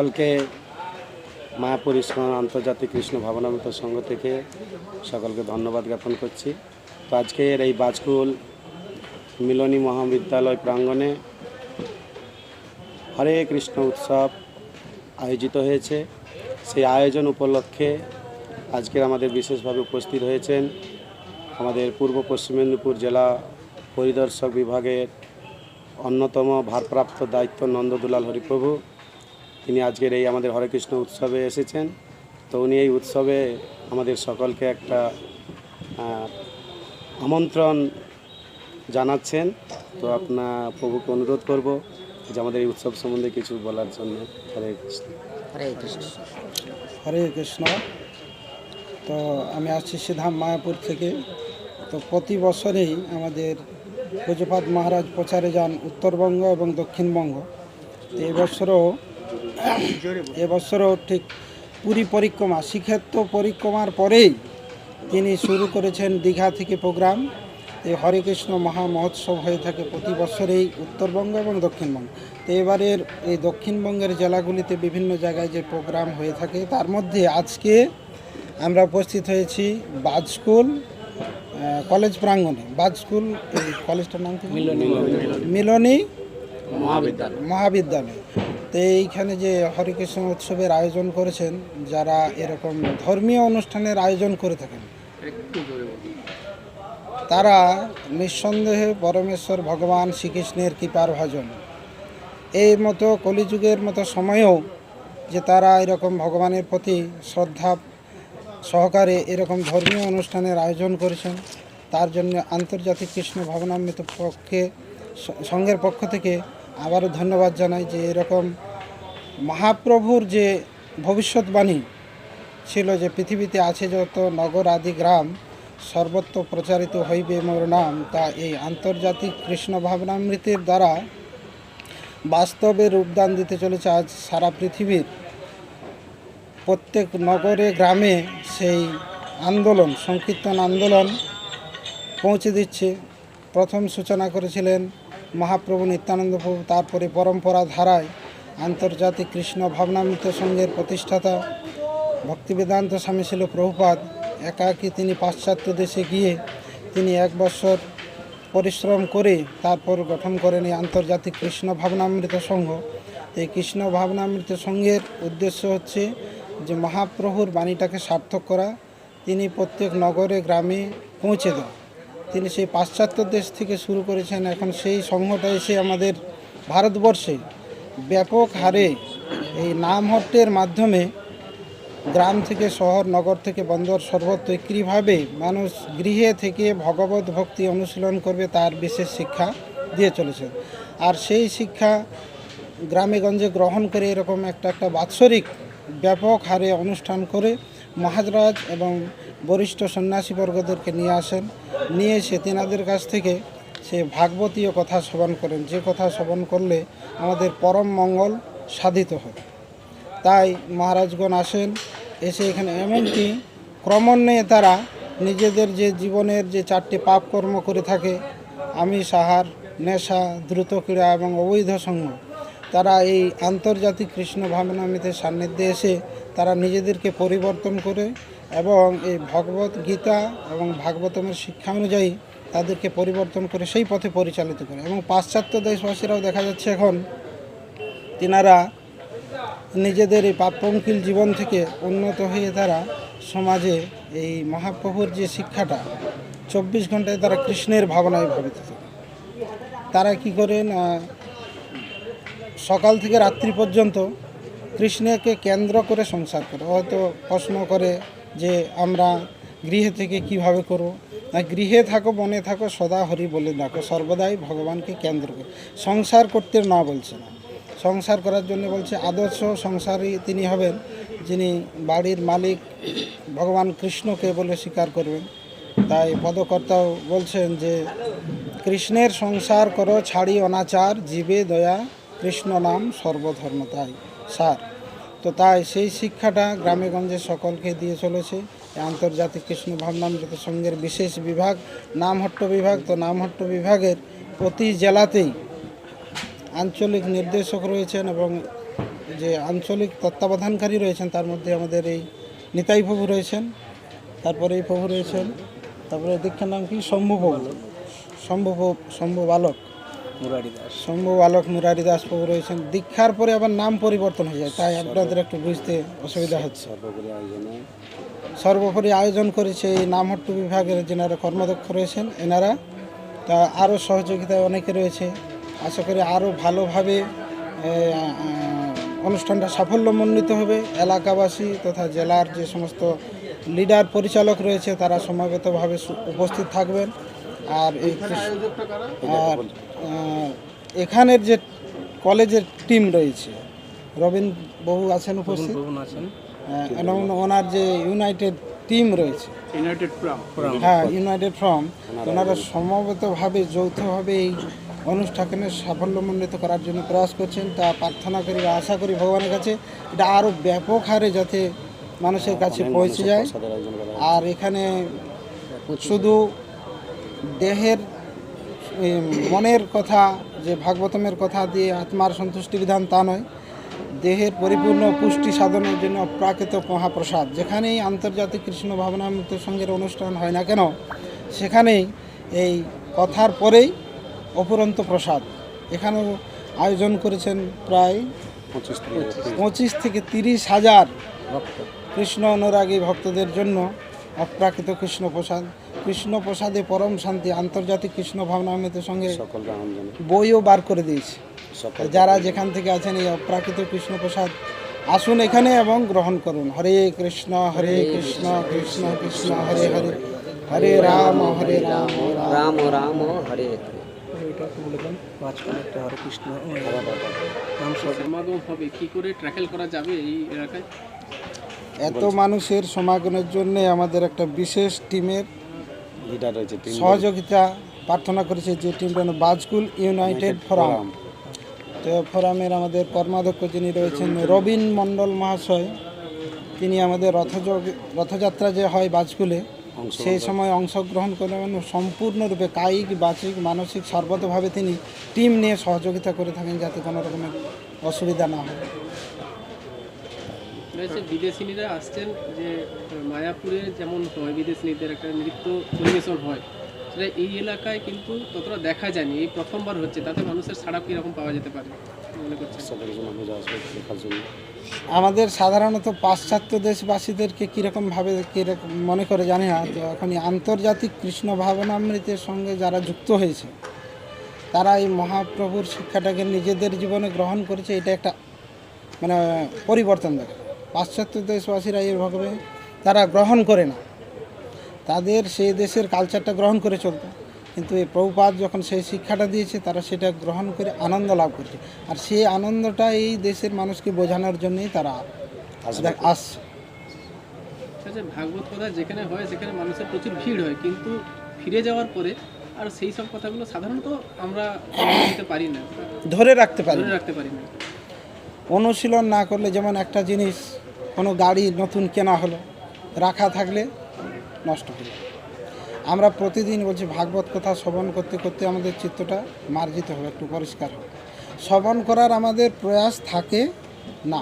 সকলকে মায়াপুর ইস্কন আন্তর্জাতিক কৃষ্ণ ভাবনামৃত সংঘ থেকে সকলকে ধন্যবাদ জ্ঞাপন করছি। তো আজকের এই বাজকুল মিলনী মহাবিদ্যালয় প্রাঙ্গণে হরে কৃষ্ণ উৎসব আয়োজিত হয়েছে। সেই আয়োজন উপলক্ষে আজকের আমাদের বিশেষভাবে উপস্থিত হয়েছেন আমাদের পূর্ব পশ্চিম মেদিনীপুর জেলা পরিদর্শক বিভাগের অন্যতম ভারপ্রাপ্ত দায়িত্ব নন্দদুলাল হরিপ্রভু। তিনি আজকের এই আমাদের হরে কৃষ্ণ উৎসবে এসেছেন। তো উনি এই উৎসবে আমাদের সকলকে একটা আমন্ত্রণ জানাচ্ছেন। তো আপনার প্রভুকে অনুরোধ করব যে আমাদের এই উৎসব সম্বন্ধে কিছু বলার জন্য। হরে কৃষ্ণ। হরে কৃষ্ণ। হরে কৃষ্ণ। তো আমি আসছি সিধাম মায়াপুর থেকে। তো প্রতি বছরেই আমাদের পূজপাত মহারাজ প্রচারে যান উত্তরবঙ্গ এবং দক্ষিণবঙ্গ। তো এবছরও এবছরও ঠিক পুরী পরিক্রমা শ্রীক্ষেত্র পরিক্রমার পরেই তিনি শুরু করেছেন দীঘা থেকে প্রোগ্রাম। এই হরে কৃষ্ণ মহা মহোৎসব হয়ে থাকে প্রতি বছরেই উত্তরবঙ্গ এবং দক্ষিণবঙ্গ। তো এবারের এই দক্ষিণবঙ্গের জেলাগুলিতে বিভিন্ন জায়গায় যে প্রোগ্রাম হয়ে থাকে তার মধ্যে আজকে আমরা উপস্থিত হয়েছি বাজ স্কুল কলেজ প্রাঙ্গণে। বাজ স্কুল কলেজটার নাম কি? মিলনী। মহাবিদ্যালয়। মহাবিদ্যালয়। তো এইখানে যে হরিকৃষ্ণ উৎসবের আয়োজন করেছেন যারা এরকম ধর্মীয় অনুষ্ঠানের আয়োজন করে থাকেন তারা নিঃসন্দেহে পরমেশ্বর ভগবান শ্রীকৃষ্ণের কৃপার ভজন। এই মতো কলিযুগের মতো সময়েও যে তারা এরকম ভগবানের প্রতি শ্রদ্ধা সহকারে এরকম ধর্মীয় অনুষ্ঠানের আয়োজন করেছেন তার জন্য আন্তর্জাতিক কৃষ্ণ ভাবনামৃত পক্ষে স- সংঘের পক্ষ থেকে আবারও ধন্যবাদ জানাই যে এরকম মহাপ্রভুর যে ভবিষ্যৎবাণী ছিল যে পৃথিবীতে আছে যত নগর আদি গ্রাম, সর্বত্র প্রচারিত হইবে মোর নাম, তা এই আন্তর্জাতিক কৃষ্ণ ভাবনামৃতের দ্বারা বাস্তবে রূপদান দিতে চলেছে আজ সারা পৃথিবীর। প্রত্যেক নগরে, গ্রামে সেই আন্দোলন, সংকীর্তন আন্দোলন পৌঁছে দিচ্ছে। প্রথম সূচনা করেছিলেন মহাপ্রভু নিত্যানন্দ প্রভু, তারপরে পরম্পরা ধারায় আন্তর্জাতিক কৃষ্ণ ভাবনামৃত সংঘের প্রতিষ্ঠাতা ভক্তিবেদান্ত স্বামী ছিল প্রভুপাদ। একাকী তিনি পাশ্চাত্য দেশে গিয়ে তিনি এক বছর পরিশ্রম করে তারপর গঠন করেন এই আন্তর্জাতিক কৃষ্ণ ভাবনামৃত সংঘ। এই কৃষ্ণ ভাবনামৃত সংঘের উদ্দেশ্য হচ্ছে যে মহাপ্রভুর বাণীটাকে সার্থক করা। তিনি প্রত্যেক নগরে, গ্রামে পৌঁছে দেন তিনি সেই পাশ্চাত্য দেশ থেকে শুরু করেছেন। এখন সেই সংঘটা এসে আমাদের ভারতবর্ষে ব্যাপক হারে এই নামহট্টের মাধ্যমে গ্রাম থেকে শহর, নগর থেকে বন্দর সর্বত্র কীভাবে মানুষ গৃহে থেকে ভগবত ভক্তি অনুশীলন করবে তার বিশেষ শিক্ষা দিয়ে চলেছে। আর সেই শিক্ষা গ্রামেগঞ্জে গ্রহণ করে এরকম একটা একটা বাৎসরিক ব্যাপক হারে অনুষ্ঠান করে মহাজরাজ এবং বরিষ্ঠ সন্ন্যাসীবর্গদেরকে নিয়ে আসেন। নিয়ে এসে তেনাদের কাছ থেকে সে ভাগবতীয় কথা শ্রবণ করেন। যে কথা শ্রবণ করলে আমাদের পরম মঙ্গল সাধিত হয়। তাই মহারাজগণ আসেন, এসে এখানে এমনকি ক্রমান্বয়ে তারা নিজেদের যে জীবনের যে চারটি পাপ কর্ম করে থাকে আমি সাহার নেশা, দ্রুত ক্রীড়া এবং অবৈধ সঙ্গ, তারা এই আন্তর্জাতিক কৃষ্ণ ভাবনামিতের সান্নিধ্যে এসে তারা নিজেদেরকে পরিবর্তন করে এবং এই ভগবত গীতা এবং ভাগবতমের শিক্ষা অনুযায়ী তাদেরকে পরিবর্তন করে সেই পথে পরিচালিত করে। এবং পাশ্চাত্য দেশবাসীরাও দেখা যাচ্ছে এখন তিনারা নিজেদের এই পাপঙ্কিল জীবন থেকে উন্নত হয়ে তারা সমাজে এই মহাপ্রভুর যে শিক্ষাটা চব্বিশ ঘন্টায় তারা কৃষ্ণের ভাবনায় ভাবিত। থাকে তারা কি করেন আহ, সকাল থেকে রাত্রি পর্যন্ত কৃষ্ণকে কেন্দ্র করে সংসার করে। হয়তো প্রশ্ন করে যে আমরা গৃহে থেকে কীভাবে করব? না, গৃহে থাকো, বনে থাকো, সদা হরি বলে ডাকো। সর্বদাই ভগবানকে কেন্দ্র করে। সংসার করতে না বলছে না। সংসার করার জন্য বলছে, আদর্শ সংসারী তিনি হবেন যিনি বাড়ির মালিক। ভগবান কৃষ্ণকে বলে স্বীকার করবেন। তাই পদকর্তাও বলছেন যে, কৃষ্ণের সংসার করো ছাড়ি অনাচার জীবে দয়া, কৃষ্ণ নাম সর্বধর্ম তাই। সার। তো তাই সেই শিক্ষাটা গ্রামে গঞ্জে সকলকে দিয়ে চলেছে। আন্তর্জাতিক কৃষ্ণ ভাবনামৃত সংঘের বিশেষ বিভাগ, নামহট্ট বিভাগ। তো নামহট্ট বিভাগের প্রতি জেলাতেই আঞ্চলিক নির্দেশক রয়েছেন এবং যে আঞ্চলিক তত্ত্বাবধানকারী রয়েছেন, তার মধ্যে আমাদের এই নিতাই প্রভু রয়েছেন, তারপরে এই প্রভু রয়েছেন, তারপরে দীক্ষার নাম কি? শম্ভু প্রভু। শম্ভু শম্ভু বালক। মুরারি দাস শম্ভু বালক মুরারি দাস প্রভু রয়েছেন। দীক্ষার পরে আবার নাম পরিবর্তন হয়ে যায়। তাই আপনাদের একটু বুঝতে অসুবিধা হচ্ছে। সর্বোপরি আয়োজনে। সর্বোপরি আয়োজন করেছে এই নামহট্টু বিভাগের যেনারা কর্মদক্ষ রয়েছেন এনারা। তা আরও সহযোগিতায় অনেকে রয়েছে। আশা করি আরও ভালোভাবে অনুষ্ঠানটা সাফল্যমণ্ডিত হবে। এলাকাবাসী তথা জেলার যে সমস্ত লিডার পরিচালক রয়েছে তারা সমবেতভাবে উপস্থিত থাকবেন। আর এই আর এখানের যে কলেজের টিম রয়েছে রবীন বহু আছেন উপস্থিত? এবং ওনার যে ইউনাইটেড টিম রয়েছে। হ্যাঁ ইউনাইটেড ফ্রম ওনারা সমবেতভাবে যৌথভাবে এই অনুষ্ঠানকে সাফল্যমণ্ডিত করার জন্য প্রয়াস করছেন। তা প্রার্থনা করি বা আশা করি ভগবানের কাছে এটা আরও ব্যাপক হারে যাতে মানুষের কাছে পৌঁছে যায়। আর এখানে শুধু দেহের মনের কথা যে ভাগবতমের কথা দিয়ে আত্মার সন্তুষ্টি বিধান তা নয়। দেহের পরিপূর্ণ পুষ্টি সাধনের জন্য প্রাকৃত মহাপ্রসাদ। যেখানেই আন্তর্জাতিক কৃষ্ণ ভাবনামৃত সঙ্গের অনুষ্ঠান হয় না কেন সেখানেই এই কথার পরেই অপুরন্ত প্রসাদ। এখানেও আয়োজন করেছেন প্রায় পঁচিশ থেকে তিরিশ হাজার ভক্ত। কৃষ্ণ অনুরাগী ভক্তদের জন্য অপ্রাকৃত কৃষ্ণ প্রসাদ। কৃষ্ণ প্রসাদে পরম শান্তি আন্তর্জাতিক কৃষ্ণ ভাবনামৃতের সঙ্গে বইও বার করে দিয়েছে। সকল যারা যেখান থেকে আছেন এই অপ্রাকৃত কৃষ্ণ প্রসাদ আসুন এখানে এবং গ্রহণ করুন। হরে কৃষ্ণ হরে কৃষ্ণ কৃষ্ণ কৃষ্ণ হরে হরে হরে রাম হরে রাম রাম। রাম হরে কৃষ্ণ হবে। কি করে ট্র্যাকেল করা যাবে এই এলাকায়? এত মানুষের সমাগমের জন্য আমাদের একটা বিশেষ টিমের লিডার রয়েছে সহযোগিতা প্রার্থনা করেছে যে টিমটা হলো বাজকুল ইউনাইটেড ফোরাম তো ফোরামের আমাদের কর্মাধ্যক্ষ যিনি রয়েছেন রবিন মণ্ডল মহাশয় তিনি আমাদের রথযোগ রথযাত্রা যে হয় বাজকুলে সেই সময় অংশগ্রহণ করেন সম্পূর্ণরূপে কায়িক বাচিক মানসিক সর্বতভাবে তিনি টিম নিয়ে সহযোগিতা করে থাকেন যাতে কোনো রকমের অসুবিধা না হয়। রয়েছে। বিদেশিনীরা আসছেন যে, মায়াপুরে যেমন হয় বিদেশিনীদের একটা নৃত্য পরিবেশন হয়, সেটা এই এলাকায় কিন্তু ততটা দেখা যায়নি। এই প্রথমবার হচ্ছে। তাতে মানুষের সাড়া কীরকম পাওয়া যেতে পারে মনে করছেন? আমাদের সাধারণত পাশ্চাত্য দেশবাসীদেরকে কীরকমভাবে, কীরকম মনে করে জানি না, তো এখন আন্তর্জাতিক কৃষ্ণ ভাবনামৃতের সঙ্গে যারা যুক্ত হয়েছে, তারা এই মহাপ্রভুর শিক্ষাটাকে নিজেদের জীবনে গ্রহণ করেছে। এটা একটা মানে পরিবর্তন দেখে। পাশ্চাত্য দেশবাসীরা এইভাবে তারা গ্রহণ করে না। তাদের সেই দেশের কালচারটা গ্রহণ করে চলতো। কিন্তু এই প্রভুপাত যখন সেই শিক্ষাটা দিয়েছে তারা সেটা গ্রহণ করে আনন্দ লাভ করছে। আর সেই আনন্দটা এই দেশের মানুষকে বোঝানোর জন্যই তারা আসছে। আচ্ছা ভাগবত কথা যেখানে হয় সেখানে মানুষের প্রচুর ভিড় হয়। কিন্তু ফিরে যাওয়ার পরে আর সেই সব কথাগুলো সাধারণত আমরা পারি না। ধরে রাখতে পারি রাখতে পারি না। অনুশীলন না করলে যেমন একটা জিনিস কোনো গাড়ি নতুন কেনা হলো, রাখা থাকলে নষ্ট যায়। আমরা প্রতিদিন বলছি, ভাগবত কথা শ্রবণ করতে করতে আমাদের চিত্তটা মার্জিত হবে, একটু পরিষ্কার হবে। শ্রবণ করার আমাদের প্রয়াস থাকে না।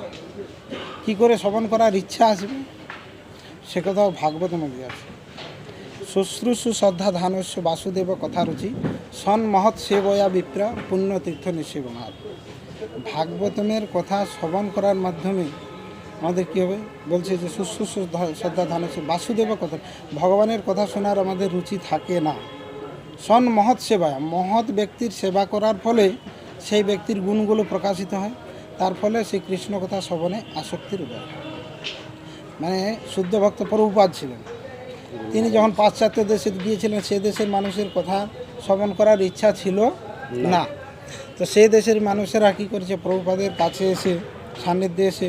কি করে শ্রবণ করার ইচ্ছা আসবে? সে কথাও ভাগবত মধ্যে আছে। শুশ্রূষু শ্রদ্ধা ধানস্য বাসুদেব কথা রুচি, সন মহৎ সেবয়া বিপ্রা পুণ্যতীর্থ তীর্থ ভাগবতমের কথা শ্রবণ করার মাধ্যমে আমাদের কী হবে? বলছে যে শুশ্রূষ শ্রদ্ধা ধান আছে বাসুদেব কথা। ভগবানের কথা শোনার আমাদের রুচি থাকে না। সন মহৎ সেবা মহৎ ব্যক্তির সেবা করার ফলে সেই ব্যক্তির গুণগুলো প্রকাশিত হয়। তার ফলে সেই কৃষ্ণ কথা শ্রবণে আসক্তির উদয় মানে শুদ্ধ ভক্ত প্রভুপাদ ছিলেন। তিনি যখন পাশ্চাত্য দেশে গিয়েছিলেন সে দেশের মানুষের কথা শ্রবণ করার ইচ্ছা ছিল না। তো সেই দেশের মানুষেরা কী করেছে? প্রভুপাদের কাছে এসে সান্নিধ্যে এসে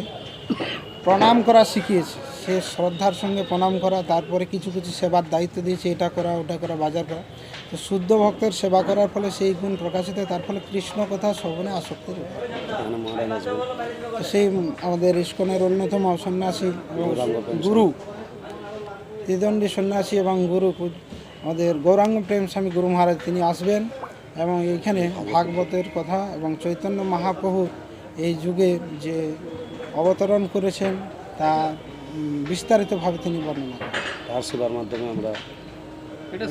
প্রণাম করা শিখিয়েছে সে শ্রদ্ধার সঙ্গে প্রণাম করা, তারপরে কিছু কিছু সেবার দায়িত্ব দিয়েছে, এটা করা, ওটা করা, বাজার করা তো শুদ্ধ ভক্তের সেবা করার ফলে সেই গুণ প্রকাশিত তার ফলে কৃষ্ণ কথা শ্রবণে আসক্তির উদয় হয়। এখানে মহারাজ আসবে তো সেই আমাদের ইস্কনের অন্যতম সন্ন্যাসী গুরু, ত্রিদণ্ডী সন্ন্যাসী এবং গুরু আমাদের গৌরাঙ্গ প্রেম স্বামী গুরু মহারাজ, তিনি আসবেন এবং এইখানে ভাগবতের কথা এবং চৈতন্য মহাপ্রভুর এই যুগে যে অবতরণ করেছেন তা বিস্তারিতভাবে তিনি বর্ণনা করেন তার সেবার মাধ্যমে আমরা এটা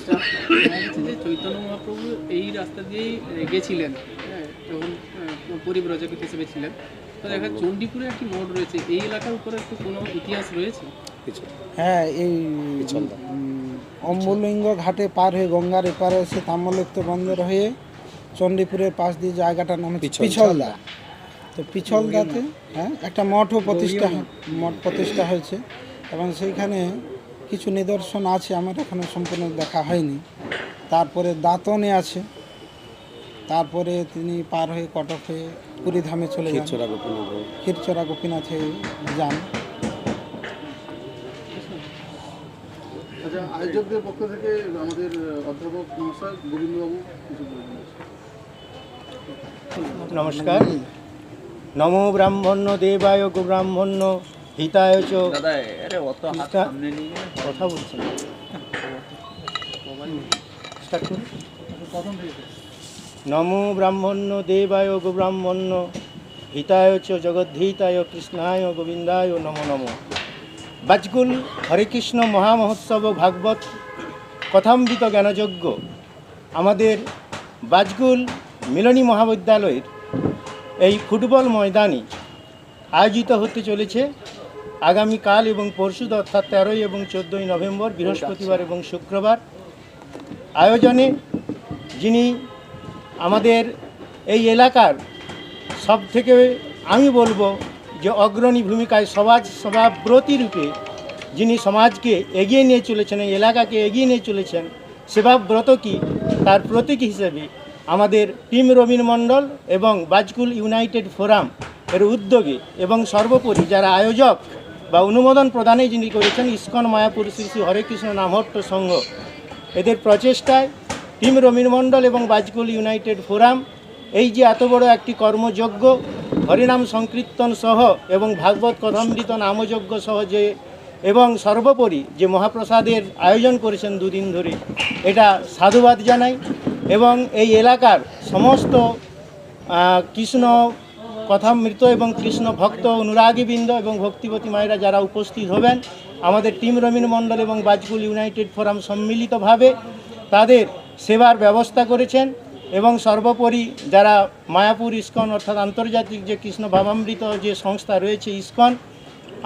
যে চৈতন্য মহাপ্রভু এই রাস্তা দিয়েই গেছিলেন হ্যাঁ, যখন পরিব্রজক হিসেবে ছিলেন তো দেখা চণ্ডীপুরে একটি মোড় রয়েছে এই এলাকার উপরে একটু কোনো ইতিহাস রয়েছে কিছু হ্যাঁ এই। উম, ঘাটে পার হয়ে গঙ্গার এপারে এসে তাম্রলিপ্ত বন্দর হয়ে চণ্ডীপুরের পাশ দিয়ে জায়গাটার নাম হচ্ছে পিছলদা। তো পিছলদাতে হ্যাঁ একটা মঠও প্রতিষ্ঠা হয়- মঠ প্রতিষ্ঠা হয়েছে। এবং সেইখানে কিছু নিদর্শন আছে আমার এখনও সম্পূর্ণ দেখা হয়নি। তারপরে দাঁতনে আছে। তারপরে তিনি পার হয়ে কটক হয়ে পুরীধামে চলে যান। ক্ষীরচরা গোপীনাথে। যান। আচ্ছা আয়োজকদের পক্ষ থেকে আমাদের অধ্যাপক মহাশয় গোবিন্দবাবু কিছু নমস্কার। নমো ব্রাহ্মণ্য দেবায় গো ব্রাহ্মণ্য হিতায় চ। কথা বলছি না। নমো ব্রাহ্মণ্য দেবায় গো ব্রাহ্মণ্য হিতায় চ জগদ্ধিতায় কৃষ্ণায় গোবিন্দায় নমো নমো। বাজগুল হরে কৃষ্ণ মহামহোৎসব ভাগবত কথাম্বিত জ্ঞানযজ্ঞ। আমাদের বাজগুল মিলনী মহাবিদ্যালয়ের এই ফুটবল ময়দানে আয়োজিত হতে চলেছে আগামীকাল এবং পরশু অর্থাৎ তেরোই এবং চোদ্দোই নভেম্বর, বৃহস্পতিবার এবং শুক্রবার আয়োজনে যিনি আমাদের এই এলাকার সব থেকে আমি বলব যে অগ্রণী ভূমিকায় সমাজ সভাব্রতী রূপে যিনি সমাজকে এগিয়ে নিয়ে চলেছেন, এই এলাকাকে এগিয়ে নিয়ে চলেছেন সেবাব্রত কি তার প্রতীক হিসেবে আমাদের টিম রবীন মণ্ডল এবং বাজকুল ইউনাইটেড ফোরাম এর উদ্যোগে এবং সর্বোপরি যারা আয়োজক বা অনুমোদন প্রদানে যিনি করেছেন ইস্কন, মায়াপুর শ্রী শ্রী হরেকৃষ্ণ নামহট্ট সংঘ। এদের প্রচেষ্টায় টিম রবীন মণ্ডল এবং বাজকুল ইউনাইটেড ফোরাম এই যে এত বড় একটি কর্মযজ্ঞ, হরিনাম সংকীর্তন সহ এবং ভাগবত কথামৃত নামযজ্ঞ সহ যে এবং সর্বোপরি যে মহাপ্রসাদের আয়োজন করেছেন দুদিন ধরে, এটা সাধুবাদ জানাই। এবং এই এলাকার সমস্ত কৃষ্ণ কথামৃত এবং কৃষ্ণ ভক্ত অনুরাগীবৃন্দ এবং ভক্তিবতী মায়েরা যারা উপস্থিত হবেন, আমাদের টিম রমিন মণ্ডল এবং বাজকুল ইউনাইটেড ফোরাম সম্মিলিতভাবে তাদের সেবার ব্যবস্থা করেছেন এবং সর্বোপরি যারা মায়াপুর ইস্কন অর্থাৎ আন্তর্জাতিক যে কৃষ্ণ ভাবামৃত যে সংস্থা রয়েছে ইস্কন,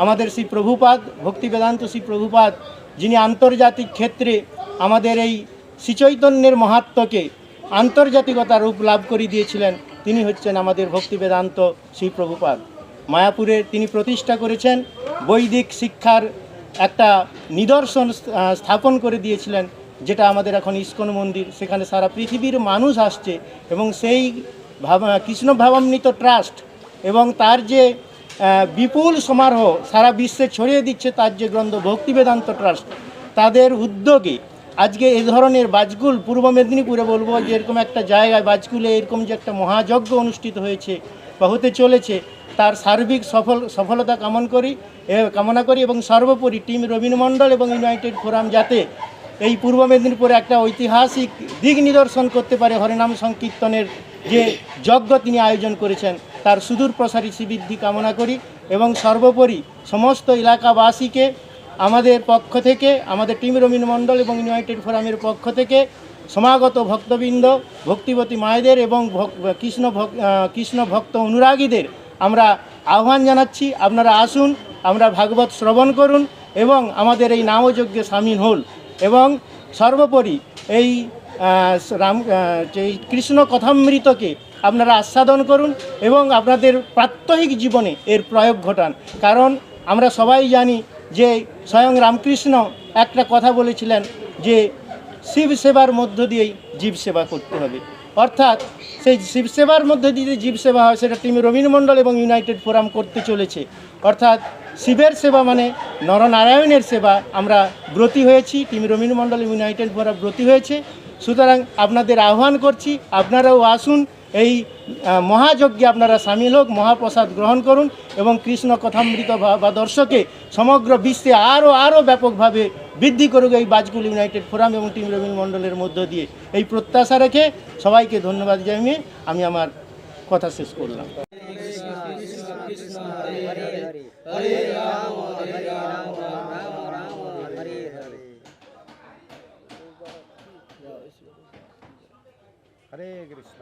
আমাদের শ্রী প্রভুপাদ ভক্তি বেদান্ত শ্রী প্রভুপাদ, যিনি আন্তর্জাতিক ক্ষেত্রে আমাদের এই শ্রীচৈতন্যের মাহাত্ম্যকে আন্তর্জাতিকতা রূপ লাভ করে দিয়েছিলেন। তিনি হচ্ছেন আমাদের ভক্তি বেদান্ত শ্রী প্রভুপাদ। মায়াপুরে তিনি প্রতিষ্ঠা করেছেন, বৈদিক শিক্ষার একটা নিদর্শন স্থাপন করে দিয়েছিলেন, যেটা আমাদের এখন ইস্কন মন্দির। সেখানে সারা পৃথিবীর মানুষ আসছে এবং সেই কৃষ্ণ ভাবামৃত ট্রাস্ট এবং তার যে বিপুল সমারোহ সারা বিশ্বে ছড়িয়ে দিচ্ছে, তার যে গ্রন্থ ভক্তি বেদান্ত ট্রাস্ট, তাদের উদ্যোগে আজকে এই ধরনের বাজকুল পূর্ব মেদিনীপুরে বলব যে এরকম একটা জায়গায় বাজকুলে এরকম যে একটা মহাযজ্ঞ অনুষ্ঠিত হয়েছে বা হতে চলেছে তার সার্বিক সফল সফলতা কামন করি এ, কামনা করি এবং সর্বোপরি টিম রবীন্দ্র মণ্ডল এবং ইউনাইটেড ফোরাম যাতে এই পূর্ব মেদিনীপুরে একটা ঐতিহাসিক দিক নিদর্শন করতে পারে হরিনাম সংকীর্তনের যে যজ্ঞ তিনি আয়োজন করেছেন তার সুদূর প্রসারী শ্রীবৃদ্ধি কামনা করি এবং সর্বোপরি সমস্ত এলাকাবাসীকে আমাদের পক্ষ থেকে, আমাদের টিম রবীন্দ্র মণ্ডল এবং ইউনাইটেড ফোরামের পক্ষ থেকে সমাগত ভক্তবৃন্দ, ভক্তিবতী মায়েদের এবং কৃষ্ণ কৃষ্ণ ভক্ত অনুরাগীদের আমরা আহ্বান জানাচ্ছি। আপনারা আসুন, আমরা ভাগবত শ্রবণ করুন এবং আমাদের এই নামযজ্ঞে সামিল হল এবং সর্বোপরি এই রাম এই কৃষ্ণ কথামৃতকে আপনারা আস্বাদন করুন এবং আপনাদের প্রাত্যহিক জীবনে এর প্রয়োগ ঘটান। কারণ আমরা সবাই জানি যে স্বয়ং রামকৃষ্ণ একটা কথা বলেছিলেন যে শিব সেবার মধ্য দিয়েই জীব সেবা করতে হবে। অর্থাৎ সেই শিব সেবার মধ্যে দিয়ে জীব সেবা হয়, সেটা টিম রবীন্দ্রমণ্ডল এবং ইউনাইটেড ফোরাম করতে চলেছে। অর্থাৎ শিবের সেবা মানে নরনারায়ণের সেবা আমরা ব্রতী হয়েছি, টিম রবীন্দ্রমণ্ডল ইউনাইটেড ফোরাম ব্রতী হয়েছে। সুতরাং আপনাদের আহ্বান করছি, আপনারাও আসুন এই মহাযজ্ঞে আপনারা সামিল হোক, মহাপ্রসাদ গ্রহণ করুন এবং কৃষ্ণ কথামৃত বা দর্শকে সমগ্র বিশ্বে আরও আরও ব্যাপকভাবে বৃদ্ধি করুক এই বাজকুল ইউনাইটেড ফোরাম এবং টিম রবীন্দ্র মণ্ডলের মধ্য দিয়ে। এই প্রত্যাশা রেখে সবাইকে ধন্যবাদ জানিয়ে আমি আমার কথা শেষ করলাম। हरे कृष्ण